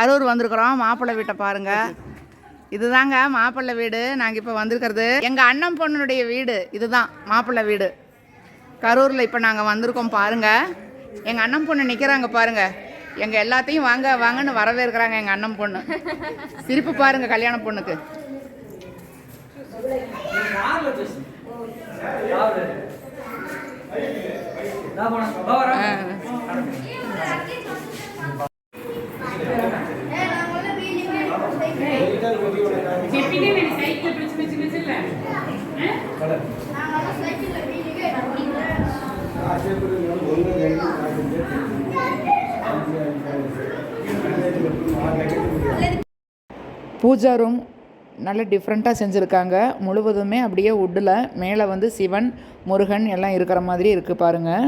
அரூர் வந்திருக்கிறோம். மாப்பிள்ளை வீட்டை பாருங்க. இதுதாங்க மாப்பிள்ளை வீடு. நாங்கள் இப்போ வந்திருக்கிறது. எங்கள் அண்ணன் பொண்ணுடைய வீடு. இதுதான் மாப்பிள்ளை வீடு. கரூரில் இப்போ நாங்கள் வந்திருக்கோம் பாருங்க. எங்கள் அண்ணன் பொண்ணு நிற்கிறாங்க பாருங்க. எங்கள் எல்லாத்தையும் வாங்க வாங்கன்னு வரவேற்கிறாங்க எங்கள் அண்ணன் பொண்ணு. சிரிப்பு பாருங்க கல்யாண பொண்ணுக்கு. ஆ. பூஜா ரூம் நல்ல டிஃப்ரெண்ட்டாக செஞ்சுருக்காங்க முழுவதுமே அப்படியே உட்டில் மேலே வந்து சிவன் முருகன் எல்லாம் இருக்கிற மாதிரி இருக்குது பாருங்கள்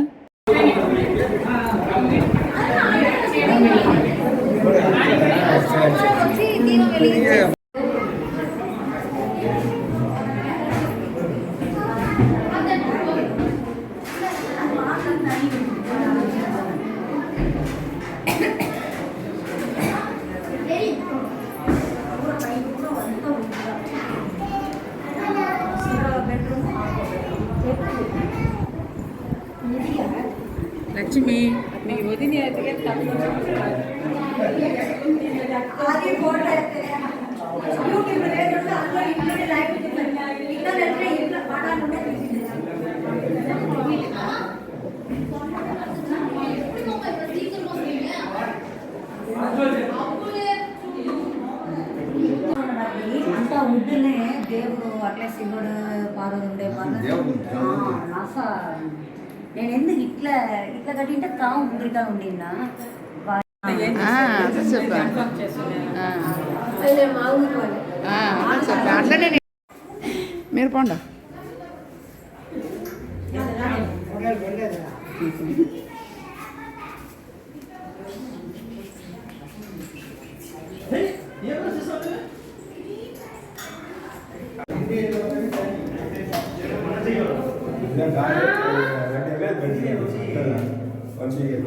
లక్ష్మి మీ వదిన అంతా దేవుడు అట్లా శివుడు పార్వతి ఉండే పనులు నేను ఎందుకు ఇట్లా ఇట్లా కట్టింటే తాము కుదిరిగా ఉండినా అదే చెప్పాను అదే చెప్పాను అట్లనే నే- మీరు పోండి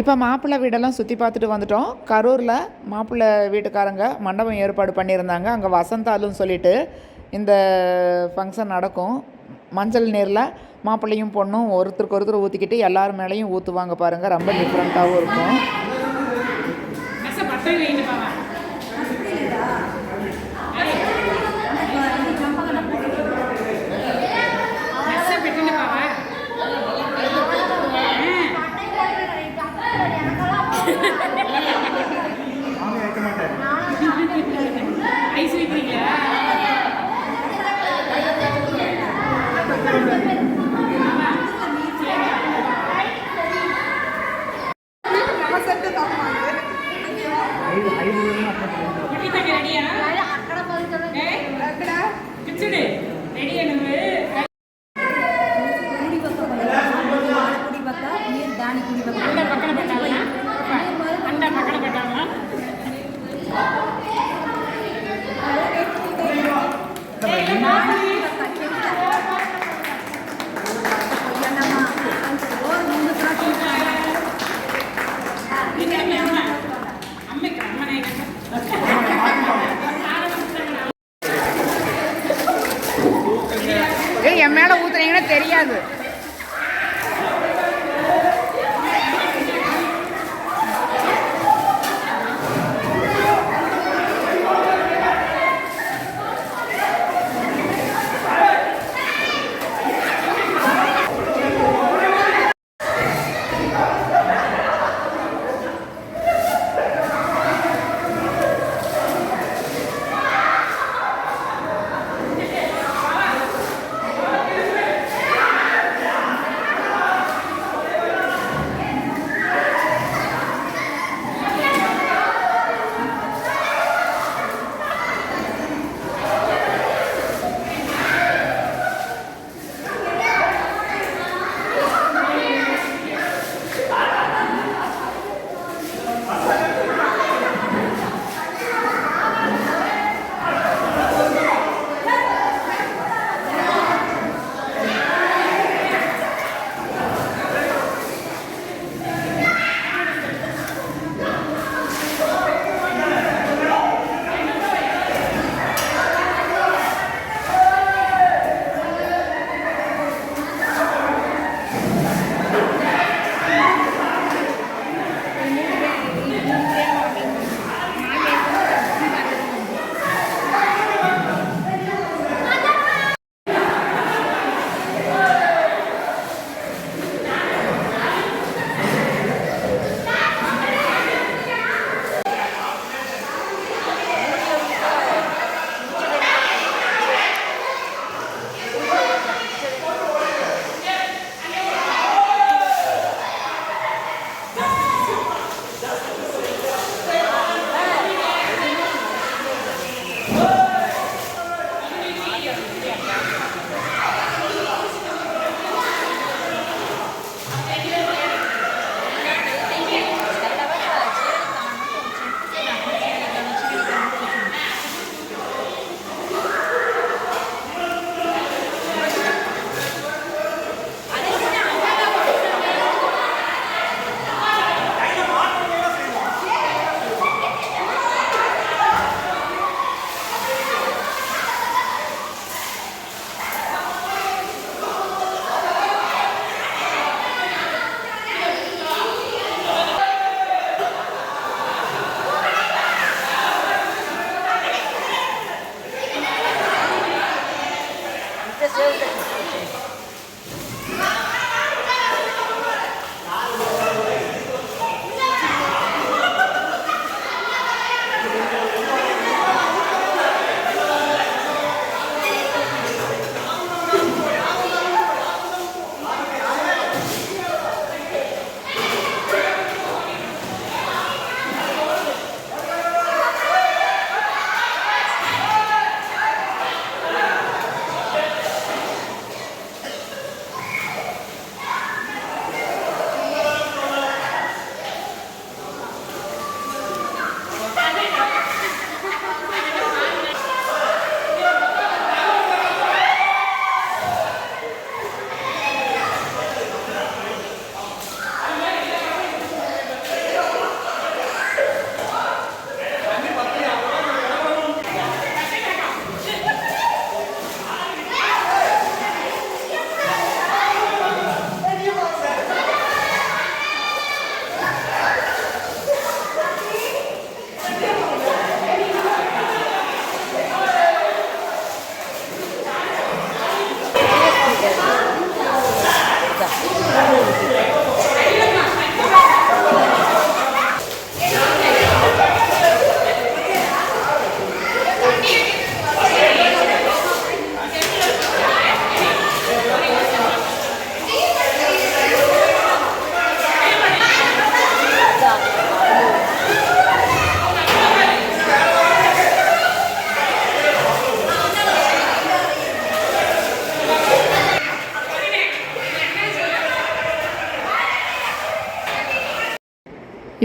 இப்போ மாப்பிள்ளை வீடெல்லாம் சுற்றி பார்த்துட்டு வந்துட்டோம். கரூரில் மாப்பிள்ளை வீட்டுக்காரங்க மண்டபம் ஏற்பாடு பண்ணியிருந்தாங்க. அங்கே வசந்தாலும் சொல்லிட்டு இந்த ஃபங்க்ஷன் நடக்கும். மஞ்சள் நீரில் மாப்பிள்ளையும் பொண்ணும் ஒருத்தருக்கு ஒருத்தர் ஊற்றிக்கிட்டு எல்லார் மேலேயும் ஊற்றுவாங்க பாருங்கள் ரொம்ப டிஃப்ரெண்ட்டாகவும் இருக்கும். என் மேலே ஊற்றுனீங்கன்னா தெரியாது.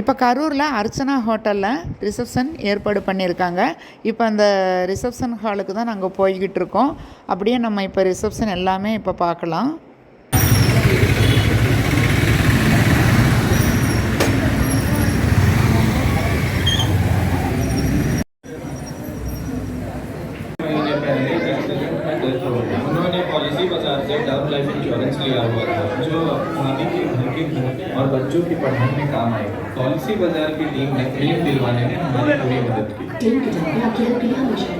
இப்போ கரூரில் அர்ச்சனா ஹோட்டலில் ரிசப்ஷன் ஏற்பாடு பண்ணியிருக்காங்க. இப்போ அந்த ரிசப்ஷன் ஹாலுக்கு தான் நாங்கள் போய்கிட்டு இருக்கோம். அப்படியே நம்ம இப்போ ரிசப்ஷன் எல்லாமே இப்போ பார்க்கலாம். पॉलिसी बाज़ार की टीम ने क्लेम दिलवाने में हमारी पूरी मदद की। टीम की तरफ़ से आपकी हेल्प के लिए हमेशा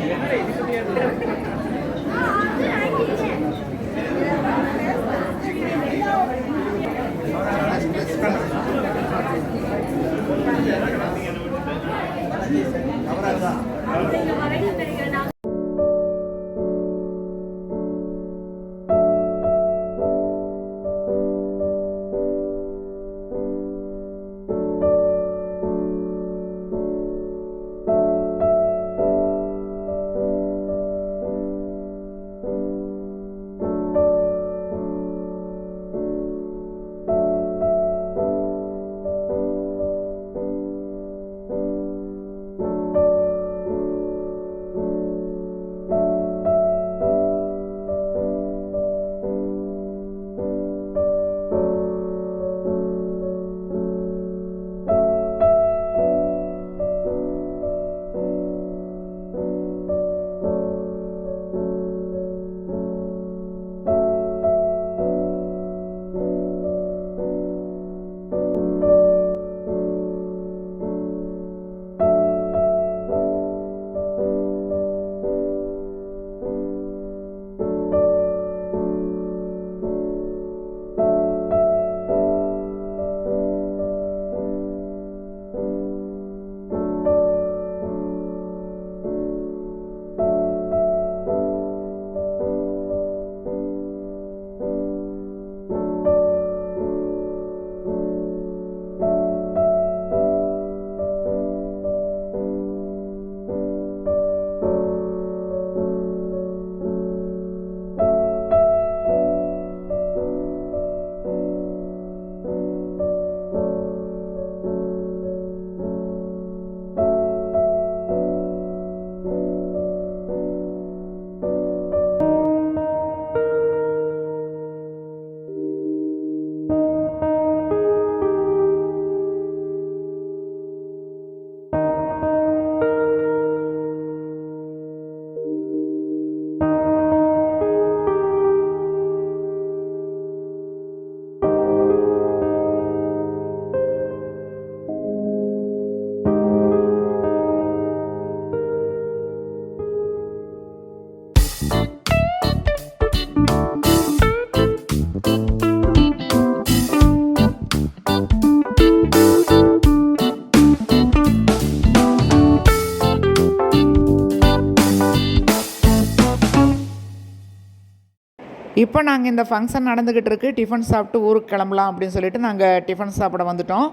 இப்போ நாங்கள் இந்த ஃபங்க்ஷன் நடந்துக்கிட்டு இருக்கு. டிஃபன் சாப்பிட்டு ஊருக்கு கிளம்பலாம் அப்படின்னு சொல்லிட்டு நாங்கள் டிஃபன் சாப்பிட வந்துட்டோம்.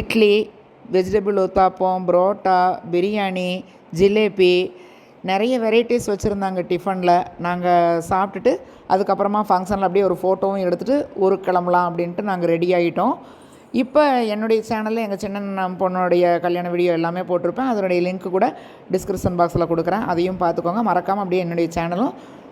இட்லி வெஜிடபிள் ஊத்தாப்பம் புரோட்டா பிரியாணி ஜிலேபி நிறைய வெரைட்டிஸ் வச்சுருந்தாங்க டிஃபனில் நாங்கள் சாப்பிட்டுட்டு அதுக்கப்புறமா ஃபங்க்ஷனில் அப்படியே ஒரு ஃபோட்டோவும் எடுத்துகிட்டு ஊருக்கு கிளம்பலாம் அப்படின்ட்டு நாங்கள் ரெடி ஆகிட்டோம் இப்போ என்னுடைய சேனலில் எங்கள் சின்ன பொண்ணுடைய கல்யாண வீடியோ எல்லாமே போட்டிருப்பேன். அதனுடைய லிங்க் கூட டிஸ்கிரிப்ஷன் பாக்ஸில் கொடுக்குறேன். அதையும் பார்த்துக்கோங்க. மறக்காமல் அப்படியே என்னுடைய சேனலும்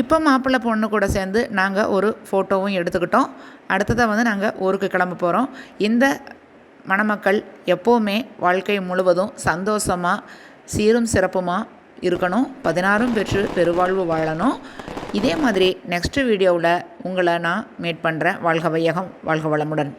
இப்போ மாப்பிள்ளை பொண்ணு கூட சேர்ந்து நாங்கள் ஒரு ஃபோட்டோவும் எடுத்துக்கிட்டோம். அடுத்ததாக வந்து நாங்கள் ஊருக்கு கிளம்ப போகிறோம் இந்த மணமக்கள் எப்போவுமே வாழ்க்கை முழுவதும் சந்தோஷமாக சீரும் சிறப்புமாக இருக்கணும். பதினாறும் பெற்று பெருவாழ்வு வாழணும். இதே மாதிரி நெக்ஸ்ட்டு வீடியோவில் உங்களை நான் மீட் பண்ணுறேன் வாழ்க வையகம் வாழ்க வளமுடன்.